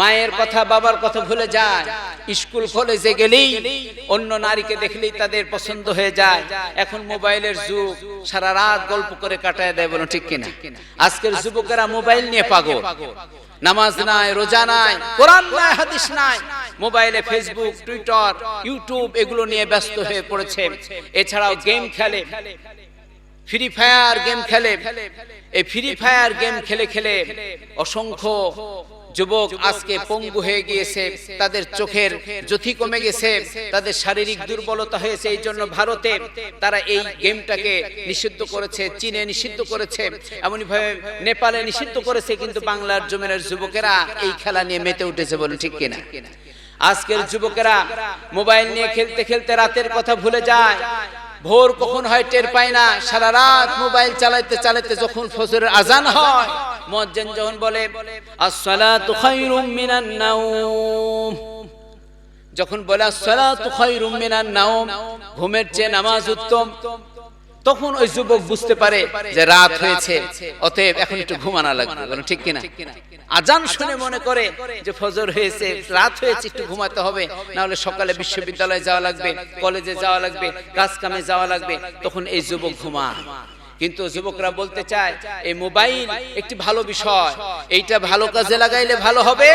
মায়ের কথা, বাবার কথা ভুলে যায়। স্কুল, কলেজে গেলেই অন্য নারীকে দেখলেই তাদের পছন্দ হয়ে যায়। এখন মোবাইলের যুগ, সারা রাত গল্প করে কাটায় দেয় বলো, ঠিক কিনা? আজকের যুবকেরা মোবাইল নিয়ে পাগল। নামাজ নাই, রোজা নাই, কোরআন নাই, হাদিস নাই। মোবাইলে ফেসবুক, টুইটার, ইউটিউব এগুলো নিয়ে ব্যস্ত হয়ে পড়েছে। এছাড়াও গেম খেলে। ফ্রি ফায়ার গেম খেলে। এই ফ্রি ফায়ার গেম খেলে খেলে অসংখ্য যুবক আজকে পঙ্গু হয়ে গিয়েছে তাদের চোখের জ্যোতি কমে গেছে তাদের শারীরিক দুর্বলতা হয়েছে এই জন্য ভারতে তারা এই গেমটাকে নিষিদ্ধ করেছে চীনে নিষিদ্ধ করেছে। এমনই ভাবে নেপালে নিষিদ্ধ করেছে কিন্তু বাংলার জমিনের যুবকেরা এই খেলা নিয়ে মেতে উঠেছে বলুন ঠিক কিনা? আজকের যুবকেরা মোবাইল নিয়ে খেলতে খেলতে রাতের কথা ভুলে যায়। ভোর কখন হয় টের পায় না, সারা রাত মোবাইল চালাইতে চালাইতে যখন ফজরের আজান হয়, মুয়াজ্জিন যখন বলে, আসসালাতু খায়রুম মিনান নাওম। যখন বলে, আসসালাতু খায়রুম মিনান নাওম। ঘুমের চেয়ে নামাজ উত্তম। তখন ওই যুবক বুঝতে পারে যে রাত হয়েছে, অতএব এখন একটু ঘুমানো লাগবে। বলুন, ঠিক কিনা? আজান শুনে মনে করে যে ফজর হয়েছে, রাত হয়েছে, একটু ঘুমাতে হবে। না হলে সকালে বিশ্ববিদ্যালয়ে যাওয়া লাগবে, কলেজে যাওয়া লাগবে কাজ কামে যাওয়া লাগবে, তখন এই যুবক ঘুমায়। কিন্তু যুবকরা বলতে চায়, এই মোবাইল একটি ভালো বিষয়। এইটা ভালো কাজে লাগাইলে ভালো হবে,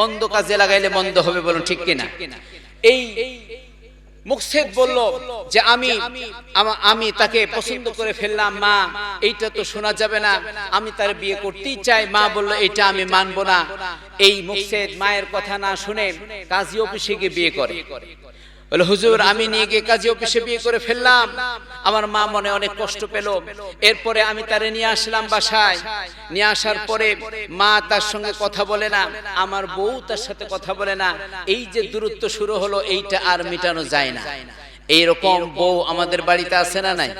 মন্দ কাজে লাগাইলে মন্দ হবে। বলুন, ঠিক কিনা? এই মুকসেদ বলল যে আমি আমি তাকে পছন্দ করে ফেললাম, মা, এইটা তো শোনা যাবে না। আমি তার বিয়ে করতেই চাই। মা বলল, এটা আমি মানবো না। এই মুকসেদ মায়ের কথা না শুনে কাজী অফিসে গিয়ে বিয়ে করে। বলে, হুজুর, আমি নিয়ে গিয়ে কাজী অফিসে বিয়ে করে ফেললাম। আমার মা মনে অনেক কষ্ট পেল। এরপরে আমি তারে নিয়ে আসলাম বাসায়। নিয়ে আসার পরে মা তার সঙ্গে কথা বলে না, আমার বউ তার সাথে কথা বলে না। এই যে দূরত্ব শুরু হলো, এইটা আর মিটানো যায় না। এইরকম বউ আমাদের বাড়িতে আছে না নাই?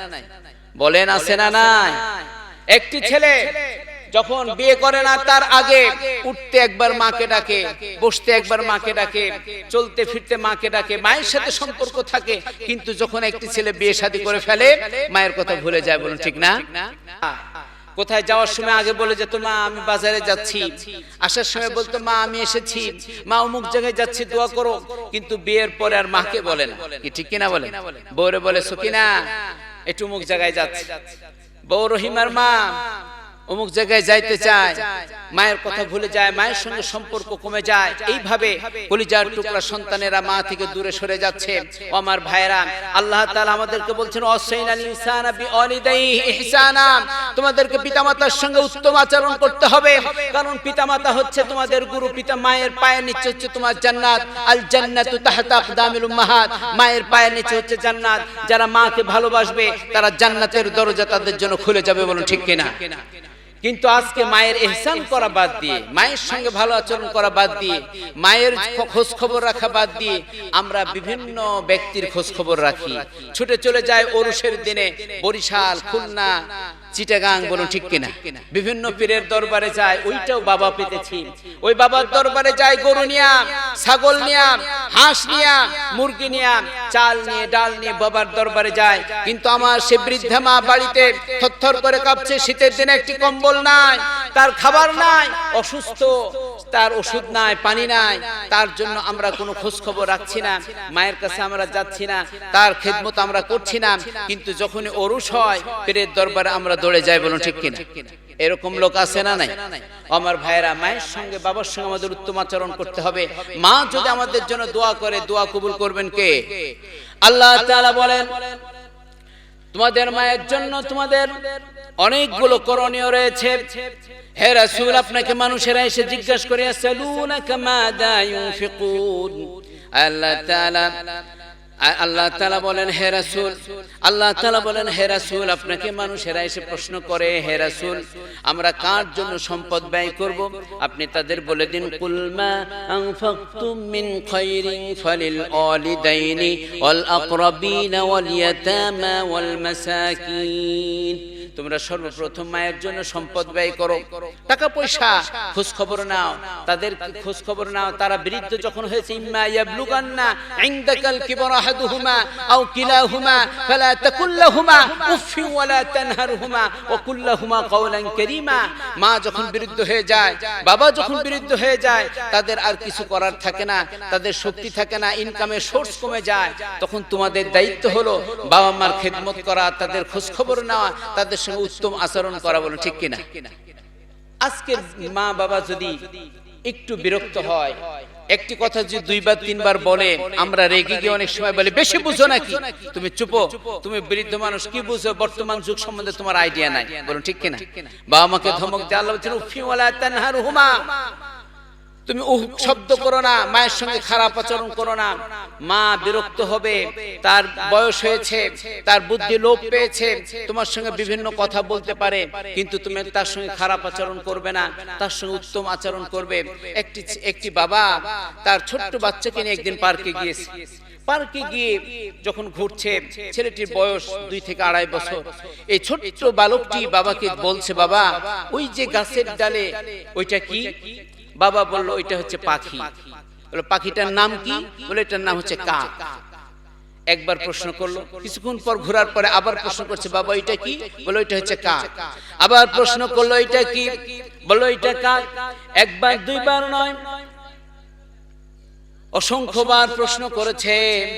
বলেন, আছে না নাই? একটি ছেলে যখন বিয়ে করে না, তার আগে উঠতে একবার মাকে ডাকে, বসতে একবার মাকে ডাকে, চলতে ফিরতে মাকে ডাকে, মায়ের সাথে সম্পর্ক থাকে, কিন্তু যখন একটি ছেলে বিয়ে শাদী করে ফেলে, মায়ের কথা ভুলে যায় বলুন, ঠিক না? কোথায় যাওয়ার সময় আগে বলে যেত মা, আমি বাজারে যাচ্ছি। আসার সময় বলতো, মা, আমি এসেছি। মা অমুক জায়গায় যাচ্ছি, দোয়া করো। কিন্তু বিয়ের পরে আর মাকে বলে না। কি ঠিক কিনা বলে বউরে বলে, সকিনা, একটু অমুক জায়গায় যাচ্ছে। বউ রহিমার মা অমুক জায়গায় যাইতে চায় মায়ের কথা ভুলে যায় মায়ের সঙ্গে সম্পর্ক কমে যায়। এইভাবে কলিজার টুকরা সন্তানেরা মা থেকে দূরে সরে যাচ্ছে। আমার ভাইরা আল্লাহ তাআলা আমাদেরকে বলছেন অসাইনাল ইনসানা বিওয়ালিদাইহি ইহসানা তোমাদেরকে পিতামাতার সঙ্গে উত্তম আচরণ করতে হবে। কারণ পিতামাতা হচ্ছে তোমাদের গুরু পিতা মায়ের পায়ের নিচে হচ্ছে তোমার জান্নাত। আল জান্নাতু তাহতা আকদামিল উম্মাহাত মায়ের পায়ের নিচে হচ্ছে জান্নাত। যারা মাকে ভালোবাসবে তারা জান্নাতের দরজা তাদের জন্য খুলে যাবে বলুন ঠিক কিনা কিন্তু আজকে মায়ের এহসান করা বাদ দিয়ে, মায়ের সঙ্গে ভালো আচরণ করা বাদ দিয়ে, মায়ের খোঁজ খবর রাখা বাদ দিয়ে আমরা বিভিন্ন ব্যক্তির খোঁজ খবর রাখি। ছুটে চলে যায় অরুষের দিনে বরিশাল, খুলনা চিটাগাং বলুন ঠিক কিনা? বিভিন্ন পীরের দরবারে যায় ওইটাও বাবা পেতেছি। ওই বাবার দরবারে যায় গরু নিয়া ছাগল নিয়া হাঁস নিয়া মুরগি নিয়া চাল নিয়ে ডাল নিয়ে বাবার দরবারে যায়। কিন্তু আমার সে বৃদ্ধা মা বাড়িতে থরথর করে কাঁপছে শীতের দিনে একটি কম্বল নাই তার খাবার নাই অসুস্থ তার ওষুধ নাই পানি নাই তার জন্য আমরা কোনো খোঁজ খবর রাখছি না মায়ের কাছে আমরা যাচ্ছি না তার খেদমত আমরা করছি না কিন্তু যখনই অরুষ হয় পীরের দরবারে আমরা দৌড়ে যাই বলুন ঠিক কিনা? এরকম লোক আছে না নাই? আমার ভাইয়েরা, মায়ের সঙ্গে, বাবার সঙ্গে আমাদের উত্তম আচরণ করতে হবে। মা যদি আমাদের জন্য দোয়া করে, দোয়া কবুল করবেন কে? আল্লাহ তাআলা বলেন, তোমাদের মায়ের জন্য তোমাদের অনেকগুলো করণীয় রয়েছে। হে রাসূল, আপনাকে মানুষেরা এসে জিজ্ঞাসা করে সালুনাকা মাদা ইউনফিকুন? আল্লাহ তাআলা আল্লাহ তালা বলেন, হে রাসুল, আল্লাহ তালা বলেন, হে রাসুল, আপনাকে মানুষেরা এসে প্রশ্ন করে, হে রাসুল, আমরা কার জন্য সম্পদ ব্যয় করব? আপনি তাদের বলে দিন কুলমা আনফাকতুম মিন খাইরিন ফালিল ওয়ালিদাইনি ওয়াল আকরাবিন ওয়াল ইয়াতামা ওয়াল মাসাকিন। তোমরা সর্বপ্রথম মায়ের জন্য সম্পদ ব্যয় করো। টাকা পয়সা খোঁজ খবর নাও। তাদের খোঁজ খবর নাও। তারা বৃদ্ধ যখন হয়েছে ইম্মা ইয়াবলুগান্না ইনদাকাল কিবর আহাদুহুমা আও কিলাহুমা ফালা তাকুল লাহুমা উফি ওয়ালা তানহারহুমা ওয়া কুল লাহুমা কাওলান কারীমা মা যখন বিরুদ্ধ হয়ে যায় বাবা যখন বিরুদ্ধ হয়ে যায় তাদের আর কিছু করার থাকে না। তাদের শক্তি থাকে না ইনকামের সোর্স কমে যায়। তখন তোমাদের দায়িত্ব হলো বাবা মার খেদমত করা তাদের খোঁজ খবর নেওয়া তাদের সঙ্গে উত্তম আচরণ করা বলো, ঠিক কিনা? আজকে মা বাবা যদি একটু বিরক্ত হয়, একটি কথা যদি দুইবার, তিনবার বলে, আমরা রেগে গিয়ে অনেক সময় বলে, বেশি বুঝো নাকি? তুমি চুপো, তুমি বৃদ্ধ মানুষ, কি বুঝো? বর্তমান যুগ সম্বন্ধে তোমার আইডিয়া নাই। বলুন ঠিক কিনা? বাবা মাকে ধমক দিয়ে আল্লাহ তুমি উহ শব্দ করো না, মায়ের সঙ্গে খারাপ আচরণ করো না। মা বিরক্ত হবে, তার বয়স হয়েছে, তার বুদ্ধি লোপ পেয়েছে, তোমার সঙ্গে বিভিন্ন কথা বলতে পারে, কিন্তু তুমি তার সঙ্গে খারাপ আচরণ করবে না, তার সঙ্গে উত্তম আচরণ করবে। একটি একটি বাবা তার ছোট্ট বাচ্চাকে নিয়ে একদিন পার্কে গিয়েছে। পার্কে গিয়ে যখন ঘুরছে ছেলেটির বয়স দুই থেকে আড়াই বছর। এই ছোট্ট বালকটি বাবাকে বলছে বাবা ওই যে গাছের ডালে ওইটা কি? বাবা বলল ওইটা হচ্ছে পাখি। বলে পাখিটার নাম কি? বলে এটার নাম হচ্ছে কাক। একবার প্রশ্ন করল কিছুক্ষণ পর ঘোরার পরে আবার প্রশ্ন করছে বাবা এটা কি? বলে এটা হচ্ছে কাক। আবার প্রশ্ন করল এটা কি? বলল এটা কাক। একবার দুইবার নয় অসংখ্যবার প্রশ্ন করেছে,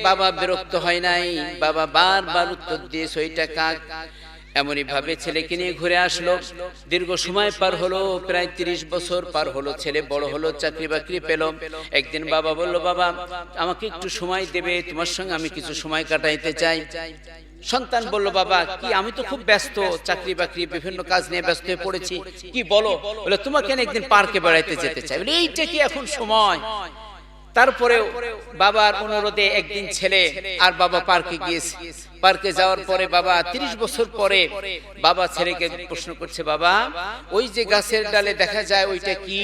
বাবা বিরক্ত হয় নাই, বাবা বারবার উত্তর দিয়েছে, ওইটা কাক এমনই ভাবে ছেলেকে নিয়ে ঘুরে আসলো। দীর্ঘ সময় পার হলো, প্রায় তিরিশ বছর পার হলো, ছেলে বড় হলো, চাকরি বাকরি পেল। একদিন বাবা বলল, বাবা, আমাকে একটু সময় দেবে, তোমার সঙ্গে আমি কিছু সময় কাটাইতে চাই। সন্তান বলল, বাবা, কি, আমি তো খুব ব্যস্ত, চাকরি বাকরি, বিভিন্ন কাজ নিয়ে ব্যস্ত হয়ে পড়েছি। কি বলো? বলে তোমাকে একদিন পার্কে বেড়াইতে যেতে চাই। বলে, এইটা কি এখন সময়? তারপরেও বাবার অনুরোধে একদিন ছেলে আর বাবা পার্কে গিয়েছে। পার্কে যাওয়ার পরে বাবা ৩০ বছর পরে বাবা ছেলেকে প্রশ্ন করছে, বাবা, ওই যে গাছের ডালে দেখা যায় ওইটা কি?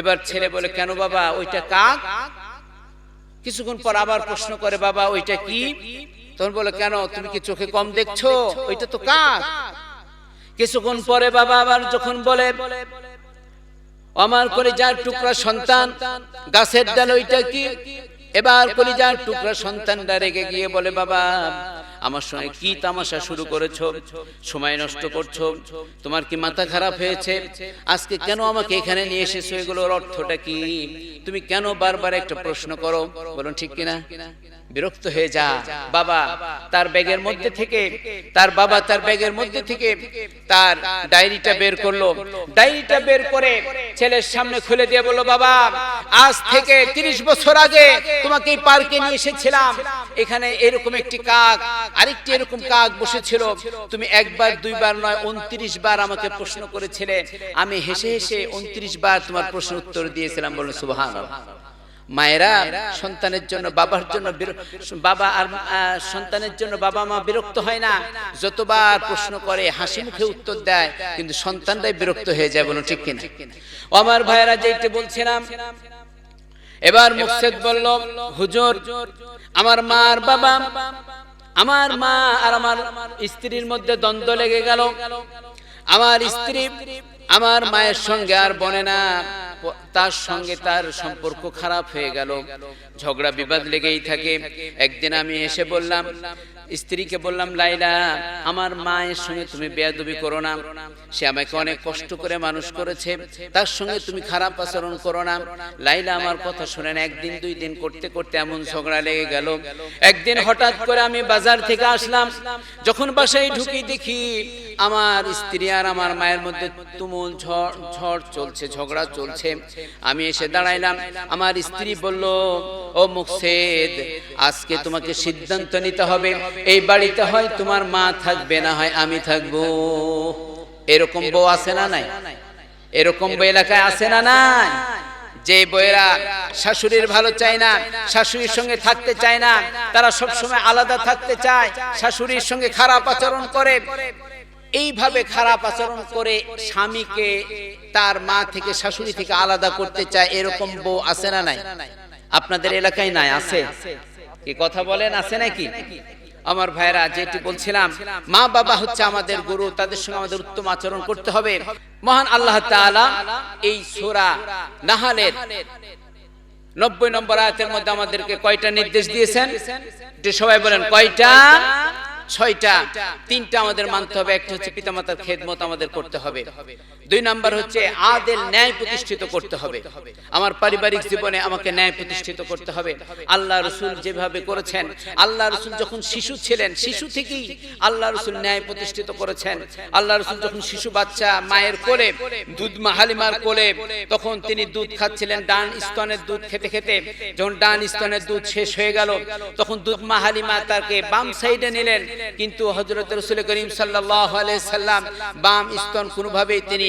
এবার ছেলে বলে, কেন বাবা, ওইটা কাক? কিছুক্ষণ পর আবার প্রশ্ন করে, বাবা, ওইটা কি? তখন বলে, কেন, তুমি কি চোখে কম দেখছ? ওইটা তো কাক। কিছুক্ষণ পরে বাবা আবার যখন বলে আমার কলিজার টুকরা সন্তান, গাছের ডাল ওইটা কি? এবার কলিজার টুকরা সন্তানটা রেগে গিয়ে বলে, বাবা আমার সঙ্গে কি তামাশা শুরু করেছ? সময় নষ্ট করছ? তোমার কি মাথা খারাপ হয়েছে? আজকে কেন আমাকে এখানে নিয়ে এসেছ? এগুলোর অর্থটা কি? তুমি কেন বারবার একটা প্রশ্ন করো? বলুন ঠিক কিনা? বিরক্ত হয়ে যা। বাবা তার ব্যাগের মধ্যে থেকে তার বাবা তার ব্যাগের মধ্যে থেকে তার ডায়েরিটা বের করল। ডায়েরিটা বের করে ছেলের সামনে খুলে দিয়ে বলল বাবা আজ থেকে ৩০ বছর আগে তোমাকে এই পার্কে নিয়ে এসেছিলাম। এখানে এরকম একটি কাক আরেকটি এরকম কাক বসেছিল, তুমি একবার, দুইবার নয়, উনত্রিশ বার আমাকে প্রশ্ন করেছিলে। আমি হেসে হেসে উনত্রিশ বার তোমার প্রশ্ন উত্তর দিয়েছিলাম। বলুন সুবহান মায়েরা সন্তানের জন্য, বাবার জন্য বাবা আর সন্তানের জন্য বাবা মা বিরক্ত হয় না। যতবার প্রশ্ন করে, হাসি মুখে উত্তর দেয়, কিন্তু সন্তানরাই বিরক্ত হয়ে যায় বলুন ঠিক কিনা? আমার ভাইয়েরা যেটা বলছিলাম, এবার মুকসেদ বলল, হুজুর, আমার মা আর বাবা আমার মা আর আমার স্ত্রীর মধ্যে দ্বন্দ্ব লেগে গেল। আমার স্ত্রী আমার মায়ের সঙ্গে আর বনে না। তার সঙ্গে তার সম্পর্ক খারাপ হয়ে গেল। ঝগড়া বিবাদ লেগেই থাকে। একদিন আমি এসে বললাম, স্ত্রীকে বললাম, লাইলা, আমার মায়ের সঙ্গে তুমি বেয়াদবি করো না। সে আমাকে অনেক কষ্ট করে মানুষ করেছে। তার সঙ্গে তুমি খারাপ আচরণ করো না। লাইলা, আমার কথা শুনেন, একদিন, দুই দিন করতে করতে এমন ঝগড়া লেগে গেল। একদিন হঠাৎ করে আমি বাজার থেকে আসলাম। যখন বাসায় ঢুকি দেখি আমার স্ত্রী আর আমার মায়ের মধ্যে তুমুল ঝড় ঝড় চলছে, ঝগড়া চলছে। আমি এসে দাঁড়াইলাম। আমার স্ত্রী বলল ও মুকসেদ আজকে তোমাকে সিদ্ধান্ত নিতে হবে। এই বাড়িতে হয় তোমার মা থাকবে না হয় আমি থাকব এরকম বউ আছে না নাই? এরকম বউ এলাকায় আছে না নাই? যে বইয়েরা শাশুড়ির ভালো চায় না শাশুড়ির সঙ্গে থাকতে চায় না তারা সবসময় আলাদা থাকতে চায় শাশুড়ির সঙ্গে খারাপ আচরণ করে। এইভাবে খারাপ আচরণ করে স্বামীকে, তার মা থেকে, শাশুড়ি থেকে আলাদা করতে চায়, এরকম বউ আছে না নাই? আপনাদের এলাকায় নাই, আছে? কি কথা বলেন, আছে নাকি? আমার ভাইরা যেটি বলছিলাম, মা বাবা হচ্ছে আমাদের গুরু, তাদের সঙ্গে আমাদের উত্তম আচরণ করতে হবে। মহান আল্লাহ এই সূরা নাহালের নব্বই নম্বর আয়াতের মধ্যে আমাদেরকে কয়টা নির্দেশ দিয়েছেন? সবাই বলেন, কয়টা? ছয়টা, তিনটা আমাদের মানতে হবে, একটা হচ্ছে পিতামাতার খেদমত আমাদের করতে হবে। দুই নাম্বার হচ্ছে আদেল ন্যায় প্রতিষ্ঠিত করতে হবে। আমার পারিবারিক জীবনে আমাকে ন্যায় প্রতিষ্ঠিত করতে হবে। আল্লাহ রসুল যেভাবে করেছেন, আল্লাহ রসুল যখন শিশু ছিলেন, শিশু থেকেই আল্লাহ রসুল ন্যায় প্রতিষ্ঠিত করেছেন। আল্লাহ রসুল যখন শিশু বাচ্চা মায়ের কোলে, দুধ মা হালিমার কোলে, তখন তিনি দুধ খাচ্ছিলেন, ডান স্তনের দুধ খেতে খেতে। যখন ডান স্তনের দুধ শেষ হয়ে গেল, তখন দুধ মা হালিমা তাকে বাম সাইডে নিলেন। কিন্তু হজরত রসুল করিম সাল্লাহ সাল্লাম বাম স্তন কোনোভাবেই তিনি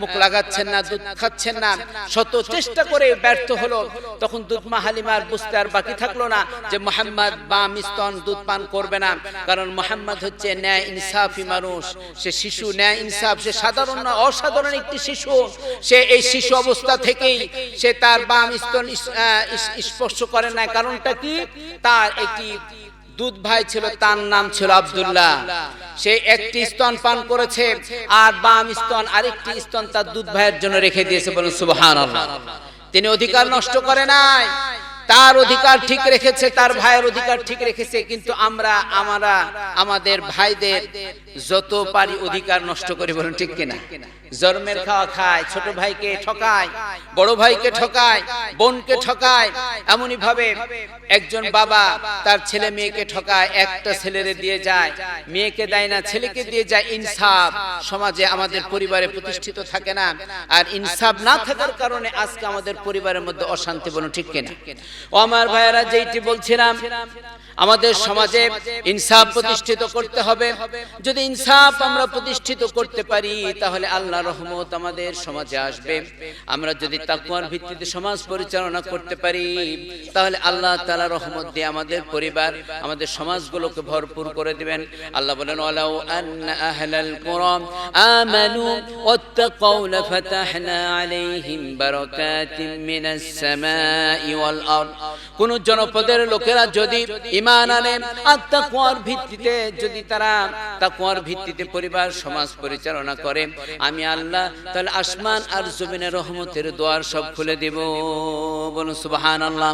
মুখ লাগাচ্ছেন না, দুধ খাচ্ছেন না, শত চেষ্টা করে ব্যর্থ হলো। তখন দুধ মা হালিমার বুঝতে আর বাকি থাকল না যে মোহাম্মদ বাম স্তন দুধ পান করবে না। কারণ মোহাম্মদ হচ্ছে ন্যায় ইনসাফি মানুষ। সে শিশু, ন্যায় ইনসাফ, সে সাধারণ না, অসাধারণ একটি শিশু। সে এই শিশু অবস্থা থেকেই সে তার বাম স্তন স্পর্শ করে না কারণটা কি? তার একটি দুধ ভাই ছিল, তার নাম ছিল আব্দুল্লাহ। সে একটি স্তন পান করেছে আর বাম স্তন আরেকটি স্তন তার দুধ ভাইয়ের জন্য রেখে দিয়েছে বলুন সুবহান তিনি অধিকার নষ্ট করে নাই। তার অধিকার ঠিক রেখেছে, তার ভাইয়ের অধিকার ঠিক রেখেছে, কিন্তু আমরা আমরা, আমাদের ভাইদের যত পারি অধিকার নষ্ট করি বলুন, ঠিক কিনা? জন্মের খাওয়া খায় ছোট ভাইকে ঠকায় বড় ভাইকে ঠকায় বোনকে ঠকায় এমনই ভাবে একজন বাবা তার ছেলে মেয়েকে ঠকায় একটা ছেলেরে দিয়ে যায় মেয়েকে দেয় না ছেলেকে দিয়ে যায় ইনসাফ সমাজে আমাদের পরিবারে প্রতিষ্ঠিত থাকে না আর ইনসাফ না থাকার কারণে আজকে আমাদের পরিবারের মধ্যে অশান্তি বলুন ঠিক কিনা। ও আমার ভাইয়েরা যেইটি বলছিলাম আমাদের সমাজে ইনসাফ প্রতিষ্ঠিত করতে হবে। যদি ইনসাফ আমরা প্রতিষ্ঠিত করতে পারি তাহলে আল্লাহ রহমত আমাদের সমাজে আসবে। আমরা যদি তাকুয়ার ভিত্তিতে সমাজ পরিচালনা করতে পারি তাহলে আল্লাহ তাআলা রহমত দিয়ে আমাদের পরিবার আমাদের সমাজগুলোকে ভরপুর করে দিবেন। আল্লাহ বলেন ওয়ালাউ আন্না আহলাল কুরআন আমানু ওয়াত্তাকাউ লাফাতাহনা আলাইহিম বারাকাতিম মিনাস সামাই ওয়াল আরদ। কোন জনপদের লোকেরা যদি ঈমান আনে। আর তাকওয়ার ভিত্তিতে যদি তারা তাকওয়ার ভিত্তিতে পরিবার, সমাজ পরিচালনা করে, আমি আল্লাহ তাহলে আসমান আর জমিনের রহমতের দোয়ার সব খুলে দেব। বলুন সুবহানাল্লাহ।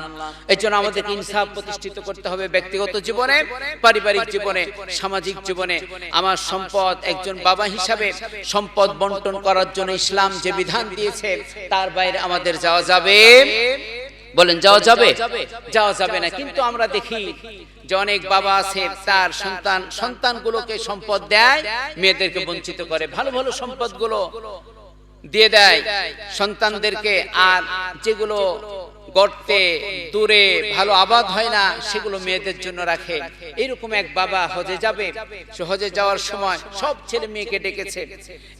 এই জন্য আমাদেরকে ইনসাফ প্রতিষ্ঠিত করতে হবে ব্যক্তিগত জীবনে, পারিবারিক জীবনে, সামাজিক জীবনে। আমার সম্পদ একজন বাবা হিসাবে সম্পদ বন্টন করার জন্য ইসলাম যে বিধান দিয়েছে, তার বাইরে আমাদের যাওয়া যাবে। বলেন যাওয়া যাবে? যাওয়া যাবে। না কিন্তু আমরা দেখি যে অনেক বাবা আছে তার সন্তান সন্তানগুলোকে সম্পদ দেয় মেয়েদেরকে বঞ্চিত করে ভালো ভালো সম্পদগুলো দিয়ে দেয় সন্তানদেরকে আর যেগুলো গর্তে, দূরে ভালো আবাদ হয় না, সেগুলো মেয়েদের জন্য রাখে। এরকম এক বাবা হজে যাবে হজে যাওয়ার সময় সব ছেলে মেয়েকে ডেকেছে।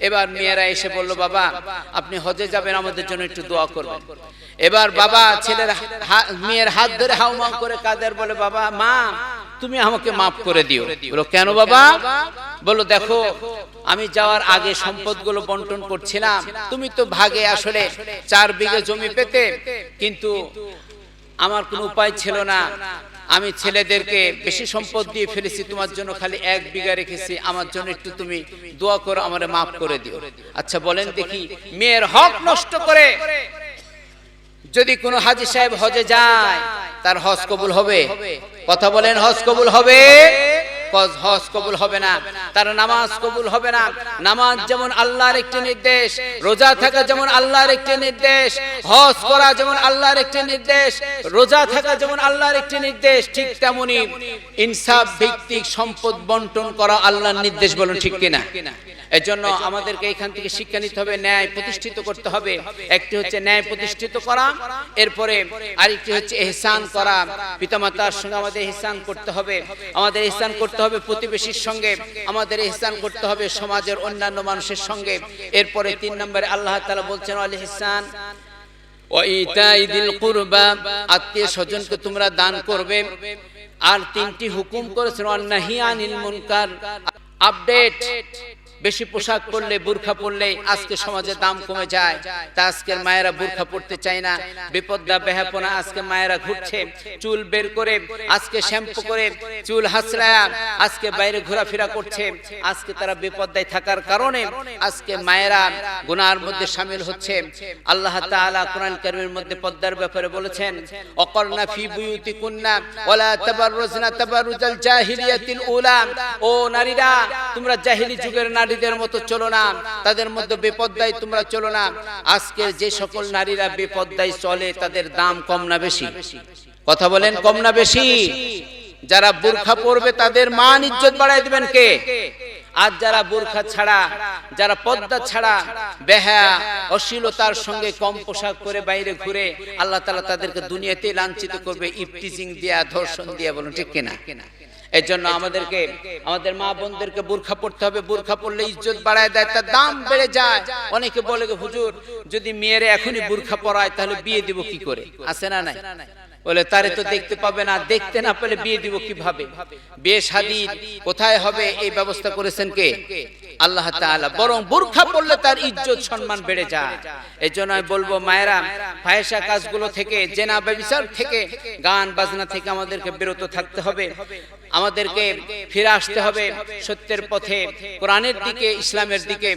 এবার মেয়েরা এসে বলল, বাবা, আপনি হজে যাবেন, আমাদের জন্য একটু দোয়া করবেন। এবার বাবা ছেলের মেয়ের হাত ধরে হাউমাউ করে কাদের বলে, বাবা, মা, তুমি আমাকে মাফ করে দিও। কেন বাবা? বলো, দেখো, আমি যাওয়ার আগে সম্পদগুলো বন্টন করছিলাম। তুমি তো ভাগে আসলে চার বিঘে জমি পেতে, কিন্তু আমার কোনো উপায় ছিল না। আমি ছেলেদেরকে বেশি সম্পদ দিয়ে ফেলেছি, তোমার জন্য খালি এক বিঘা রেখেছি। আমার জন্য একটু তুমি দোয়া করো, আমার মাফ করে দিও। আচ্ছা বলেন দেখি, মেয়ের হক নষ্ট করে যদি কোনো হাজি সাহেব হজে যায়, তার হজ কবুল হবে? কথা বলেন, হজ কবুল হবে? হজ কবুল হবে না, তার নামাজ কবুল হবে না। নামাজ যেমন আল্লাহর একটি নির্দেশ, রোজা থাকা যেমন আল্লাহর একটি নির্দেশ, হজ করা যেমন আল্লাহর একটি নির্দেশ, রোজা থাকা যেমন আল্লাহর একটি নির্দেশ, ঠিক তেমনি ইনসাফ, ভিত্তিক সম্পদ বন্টন করা আল্লাহর নির্দেশ বলুন ঠিক কিনা? এর জন্য আমাদেরকে এখান থেকে শিক্ষা নিতে হবে ন্যায় প্রতিষ্ঠিত করতে হবে। একটি হচ্ছে ন্যায় প্রতিষ্ঠিত করা এরপরে আরেকটি হচ্ছে এহসান করা। পিতামাতার সঙ্গে আমাদের এহসান করতে হবে। আমাদের এহসান করতে হবে প্রতিবেশীর সঙ্গে। আমাদের এহসান করতে হবে সমাজের অন্যান্য মানুষের সঙ্গে। এরপরে তিন নম্বরে আল্লাহ তাআলা বলছেন আল ইহসান আত্মীয় স্বজনকে তোমরা দান করবে। আর তিনটি হুকুম করেছেন আনিল মুনকার আপডেট বেশি পোশাক পরলে, বুরখা পরলে আজকে সমাজে দাম কমে যায়। তা আজকের মায়েরা বুরখা পড়তে চায় না। বিপদা বেহাপনা আজকে মায়েরা ঘুরছে। চুল বের করে আজকে শ্যাম্পু করে, চুল হাসড়ায়া আজকে বাইরে ঘোরাফেরা করছে। আজকে তারা বিপদায় থাকার কারণে আজকে মায়েরা গুনার মধ্যে সামিল হচ্ছে। আল্লাহ তাআলা কোরআন কারীমের মধ্যে পর্দার ব্যাপারে বলেছেন, অকরনা ফি বুয়ুতিকুন্না ওয়ালা তাবাররুজনা তাবাররুজাল জাহিলিয়াতিল উলা। ও নারীরা, তোমরা জাহিলি যুগের নারীদের মতো চলো না, তাদের মধ্যে বেপদ্দায় তোমরা চলো না। আজকে যে সকল নারীরা বেপদ্দায় চলে, তাদের দাম কম না বেশি? কথা বলেন, কম না বেশি? যারা বুরখা পরবে, তাদের মান ইজ্জত বাড়াই দিবেন কে? আর যারা বোরখা ছাড়া, যারা পদ্মা ছাড়া, বেহা, অশ্লীলতার সঙ্গে কম পোশাক পরে বাইরে ঘুরে, আল্লাহ তালা তাদেরকে দুনিয়াতে লাঞ্ছিত করবে ইফটিজিং দিয়া, ধর্ষণ দিয়া, বলুন ঠিক কিনা? এর জন্য আমাদেরকে আমাদের মা বোনদেরকে বোরখা পড়তে হবে বোরখা পড়লে ইজ্জত বাড়ায় দেয় তার দাম বেড়ে যায়। অনেকে বলে হুজুর যদি মেয়েরে এখনই বোরখা পরায় তাহলে বিয়ে দিব কি করে? আছে না নাই? বলে তারে তো দেখতে পাবে না দেখতে না পেলে বিয়ে দিব কীভাবে? বিয়ে শাদী কোথায় হবে? এই ব্যবস্থা করেছেন কে? আল্লাহ তাআলা বরং বোরখা পড়লে তার ইজ্জত সম্মান বেড়ে যায়। এই জন্য আমি বলব, মায়েরা ফায়সা কাজগুলো থেকে, জেনা ব্যবচার থেকে, গান বাজনা থেকে আমাদেরকে বিরত থাকতে হবে। আমাদেরকে ফিরে আসতে হবে সত্যের পথে, কোরআনের দিকে, ইসলামের দিকে।